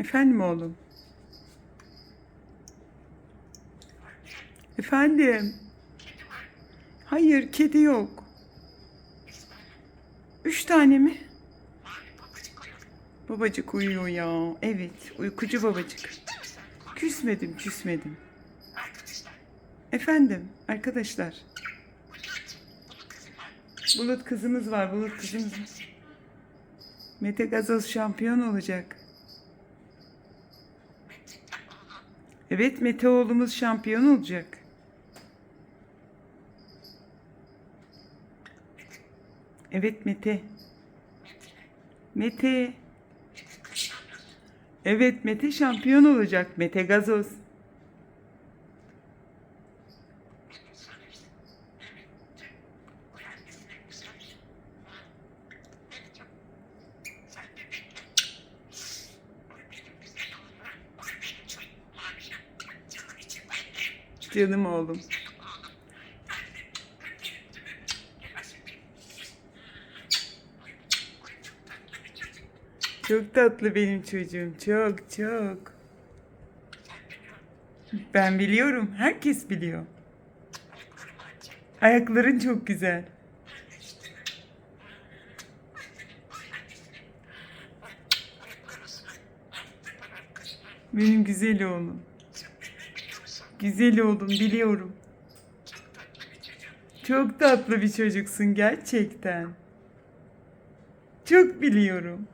Efendim oğlum. Efendim. Hayır, kedi yok. Üç tane mi? Babacık uyuyor ya. Evet, uykucu babacık. Küsmedim, küsmedim. Efendim, arkadaşlar. Bulut kızımız var, Bulut kızımız. Mete Gazoz şampiyon olacak. Evet, Mete oğlumuz şampiyon olacak. Evet Mete. Mete. Evet Mete şampiyon olacak. Mete Gazoz. Canım oğlum. Çok tatlı benim çocuğum. Çok çok. Ben biliyorum. Herkes biliyor. Ayakların çok güzel. Benim güzel oğlum. Güzel oğlum biliyorum. Çok tatlı bir çocuksun gerçekten. Çok biliyorum.